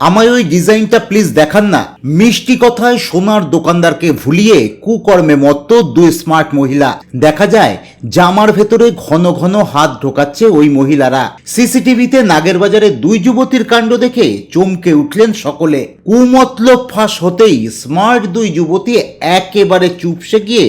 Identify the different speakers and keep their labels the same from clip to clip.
Speaker 1: আমায় ওই ডিজাইনটা প্লিজ দেখান না। মিষ্টি কথায় সোনার দোকানদারকে ভুলিয়ে কুকর্মে মত্ত দুই স্মার্ট মহিলা। দেখা যায়, জামার ভেতরে ঘন ঘন হাত ঢোকাচ্ছে ওই মহিলারা। সিসিটিভিতে নাগের বাজারে দুই যুবতীর কাণ্ড দেখে চমকে উঠলেন সকলে। কুমতলব ফাঁস হতেই স্মার্ট দুই যুবতী একেবারে চুপসে গিয়ে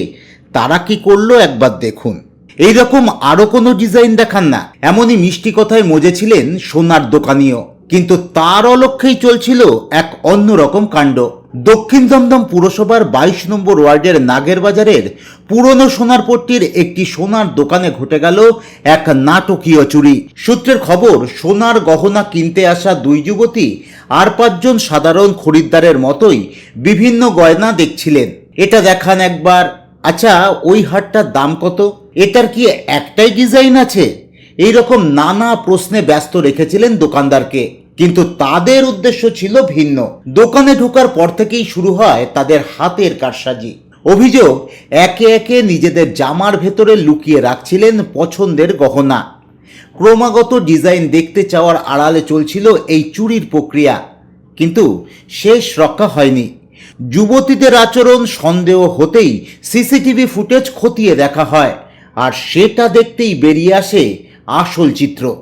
Speaker 1: তারা কি করল একবার দেখুন। এইরকম আরও কোনো ডিজাইন দেখান না। এমনই মিষ্টি কথায় মজেছিলেন সোনার দোকানিও। কিন্তু তার অলক্ষ্যেই চলছিল এক অন্যরকম কাণ্ড। দক্ষিণ দমদম পুরসভার বাইশ নম্বর ওয়ার্ডের নাগের বাজারের পুরনো সোনার পট্টির একটি সোনার দোকানে ঘটে গেল এক নাটকীয় চুরি। সূত্রের খবর, সোনার গহনা কিনতে আসা দুই যুবতী আর পাঁচজন সাধারণ খরিদ্দারের মতোই বিভিন্ন গয়না দেখছিলেন। এটা দেখান একবার। আচ্ছা ওই হারটার দাম কত? এটার কি একটাই ডিজাইন আছে? এই রকম নানা প্রশ্নে ব্যস্ত রেখেছিলেন দোকানদারকে। কিন্তু তাদের উদ্দেশ্য ছিল ভিন্ন। দোকানে ঢোকার পর থেকেই শুরু হয় তাদের হাতের কারসাজি। অভিযোগ, একে একে নিজেদের জামার ভেতরে লুকিয়ে রাখছিলেন পছন্দের গহনা। ক্রমাগত ডিজাইন দেখতে চাওয়ার আড়ালে চলছিল এই চুরির প্রক্রিয়া। কিন্তু শেষ রক্ষা হয়নি। যুবতীদের আচরণ সন্দেহ হতেই সিসিটিভি ফুটেজ খতিয়ে দেখা হয়। আর সেটা দেখতেই বেরিয়ে আসে আসল চিত্র।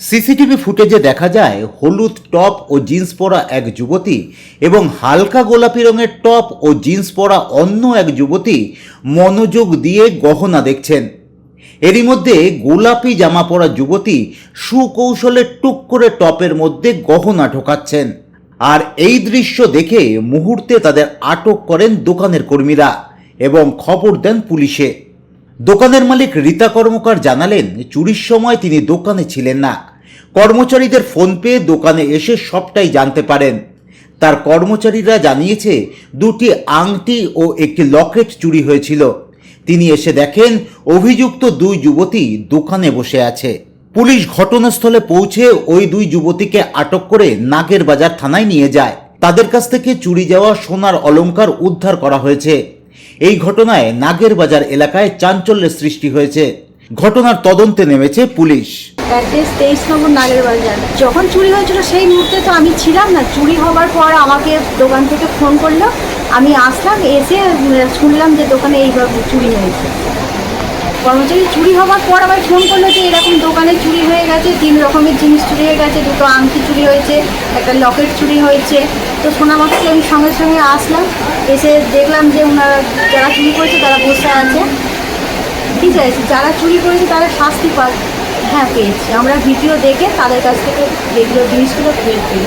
Speaker 1: সিসিটিভি ফুটেজে দেখা যায়, হলুদ টপ ও জিন্স পরা এক যুবতী এবং হালকা গোলাপি রঙের টপ ও জিন্স পরা অন্য এক যুবতী মনোযোগ দিয়ে গহনা দেখছেন। এরই মধ্যে গোলাপি জামা পরা যুবতী সুকৌশলে টুক করে টপের মধ্যে গহনা ঢোকাচ্ছেন। আর এই দৃশ্য দেখে মুহূর্তে তাদের আটক করেন দোকানের কর্মীরা এবং খবর দেন পুলিশে। দোকানের মালিক রীতা কর্মকার জানালেন, চুরির সময় তিনি দোকানে ছিলেন না। কর্মচারীদের ফোন পেয়ে দোকানে এসে সবটাই জানতে পারেন। তার কর্মচারীরা জানিয়েছে, দুটি আংটি ও একটি লকেট চুরি হয়েছিল। তিনি এসে দেখেন, অভিযুক্ত দুই যুবতী দোকানে বসে আছে। পুলিশ ঘটনাস্থলে পৌঁছে ওই দুই যুবতীকে আটক করে নাগের বাজার থানায় নিয়ে যায়। তাদের কাছ থেকে চুরি যাওয়া সোনার অলংকার উদ্ধার করা হয়েছে। এই ঘটনায় নাগের বাজার এলাকায় চাঞ্চল্যের সৃষ্টি হয়েছে। ঘটনার তদন্তে নেমেছে পুলিশ।
Speaker 2: অ্যাড্রেস তেইশ নম্বর নাগের বাজার। যখন চুরি হয়েছিল সেই মুহূর্তে তো আমি ছিলাম না। চুরি হবার পর আমাকে দোকান থেকে ফোন করল। আমি আসলাম, এসে শুনলাম যে দোকানে এইভাবে চুরি হয়েছে। কর্মচারী চুরি হওয়ার পর আবার ফোন করল যে এরকম দোকানে চুরি হয়ে গেছে, তিন রকমের জিনিস চুরি হয়ে গেছে, দুটো আংটি চুরি হয়েছে, একটা লকেট চুরি হয়েছে। তো সোনা মাত্রই আমি সঙ্গে সঙ্গে আসলাম, এসে দেখলাম যে ওনারা যারা চুরি করেছে তারা বসে আছে। ঠিক আছে, যারা চুরি করেছে তারা শাস্তি পাক হ্যাঁ পেয়েছি। আমরা ভিডিও দেখে তাদের কাছ থেকে যেগুলো জিনিসগুলো পেয়েছি।